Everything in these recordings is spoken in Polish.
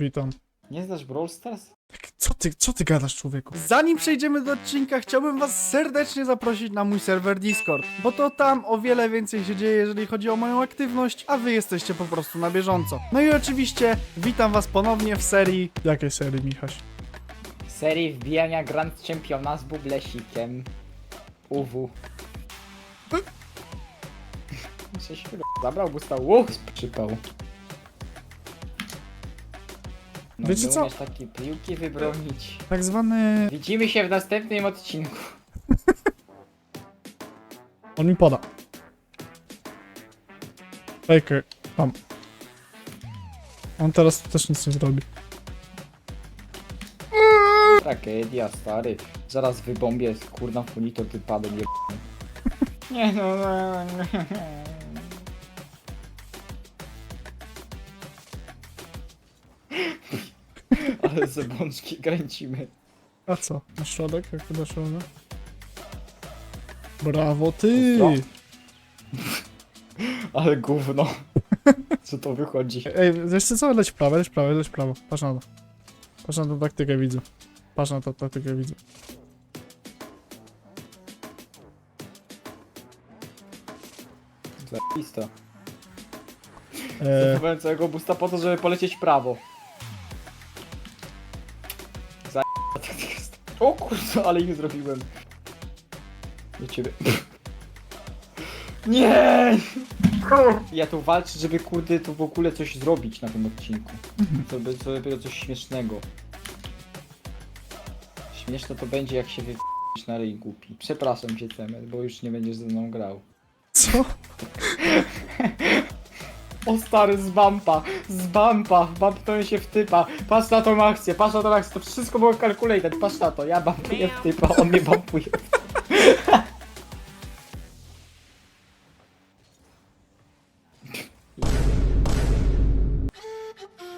Witam. Nie znasz Brawl Stars? Co ty, co ty gadasz, człowieku? Zanim przejdziemy do odcinka, chciałbym was serdecznie zaprosić na mój serwer Discord, bo to tam o wiele więcej się dzieje, jeżeli chodzi o moją aktywność, a wy jesteście po prostu na bieżąco. No i oczywiście witam was ponownie w serii... Jakiej serii, Michaś? Serii wbijania Grand Championa z bublesikiem. UW. Chyba zabrał Gustaw Łuch przypał. No, Wiecie nie co? umiesz piłki wybronić. Tak zwany... Widzimy się w następnym odcinku. On mi poda. Faker, tam. On teraz też nic nie zrobi. Tragedia, stary. Zaraz wybombię, kurna, monitor wypadł, nie Nie no, no, Ale ze bączki kręcimy. A co? Na środek? Jak to na środek? Brawo ty! Ale gówno. Co to wychodzi? Ej, wiesz co? Leć w prawo, leć w prawo, leć w prawo. Patrz na to. Patrz na tą taktykę widzę. Patrz na tą taktykę widzę. Lista. Eee, Zachowałem całego busta po to, żeby polecieć prawo. O kurde, ale ich zrobiłem. Do ciebie. Nie! Ja tu walczę, żeby kurde tu w ogóle coś zrobić na tym odcinku. Żeby zrobić coś śmiesznego. Śmieszne to będzie jak się wy... na ryj głupi. Przepraszam cię Cemet, bo już nie będziesz ze mną grał. co? O stary, z bumpa, z bumpa, bumpnąłem się w typa, patrz na tą akcję, patrz na tą akcję, to wszystko było calculated, patrz na to, ja bumpuję w typa, on mnie bumpuje.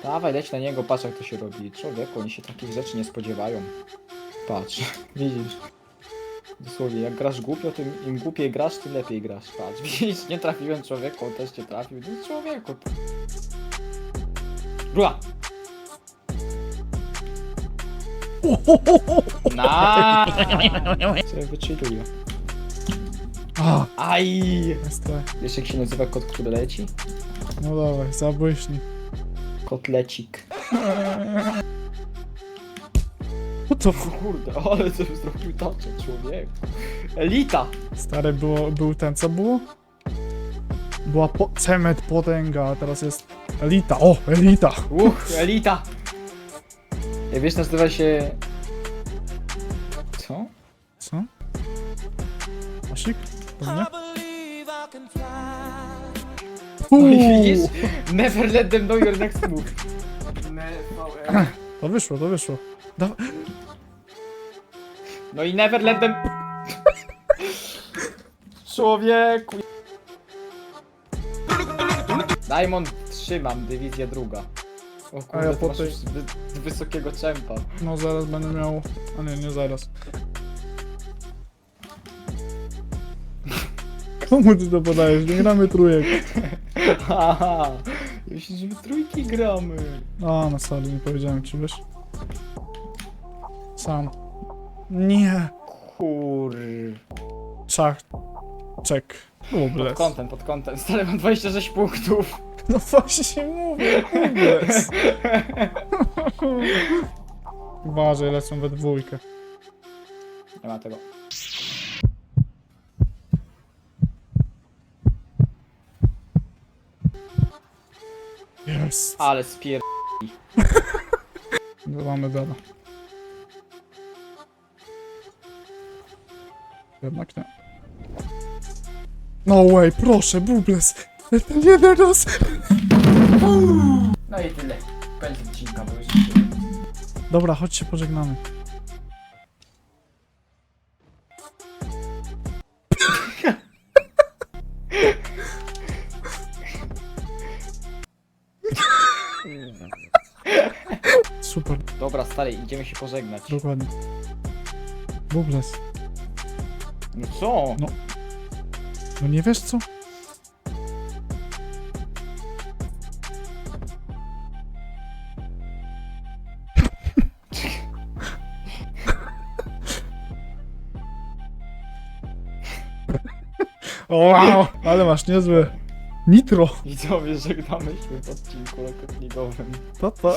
Dawaj, leć na niego, patrz jak to się robi. Człowieku, oni się takich rzeczy nie spodziewają. Patrz, widzisz. Dosłownie, jak grasz głupio, tym im głupiej grasz, tym lepiej grasz. Patrz, widzisz, nie trafiłem człowieku, on też cię trafił. No człowieku. Była! Na! Co wychilluję. A, Aj! jest tak. Wiesz jak się nazywa kot, który leci? No dawaj, zabłyśnij. Kotlecik. No to Kurde, ale co zrobił tacze, człowiek. Elita! stary było, był ten, co było? Była po, cemet potęga, a teraz jest elita. O, elita! Uch, elita! Ja wiesz, nazywa się... Co? Co? Asik? Pewnie? No i Uuu, widzisz? Never let them know your next move. Never. To wyszło, to wyszło. Da No i never let them... Człowieku. Diamond trzymam, dywizja druga. O A kurde, ja ty po masz tej- już zbyt wysokiego czempa. no zaraz będę miał... A nie, nie zaraz. Komu ty to podajesz? Nie gramy trójek. Haha, myślisz, że my trójki gramy. A, na sali, nie powiedziałem ci, wiesz? Sam. Nie. Kur... Czach. Czek. Pod Ubles. kątem, pod kątem. Stary, mam 26 punktów. No właśnie mówię, ubles. Uważaj, lecą we dwójkę. Nie ma tego. Jest. Ale spier... Mamy dana. Jednak nie. No way, proszę, bubles. Ten jeden raz. No i tyle. Koniec odcinka, bo już... Dobra, chodź się pożegnamy. Super, Dobra, stary, idziemy się pożegnać. dokładnie. Bubles. No co? No. No nie wiesz co? Wow, ale masz niezłe nitro. Widzowie, żegnamy się w odcinku lekotnikowym. To to.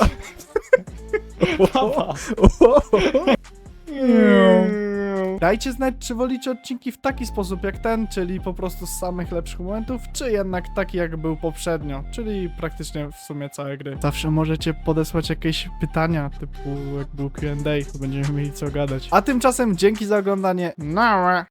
Dajcie znać, czy wolicie odcinki w taki sposób jak ten, czyli po prostu z samych lepszych momentów, czy jednak taki jak był poprzednio, czyli praktycznie w sumie całe gry. Zawsze możecie podesłać jakieś pytania, typu jak był Q&A, to będziemy mieli co gadać. A tymczasem dzięki za oglądanie. Nara!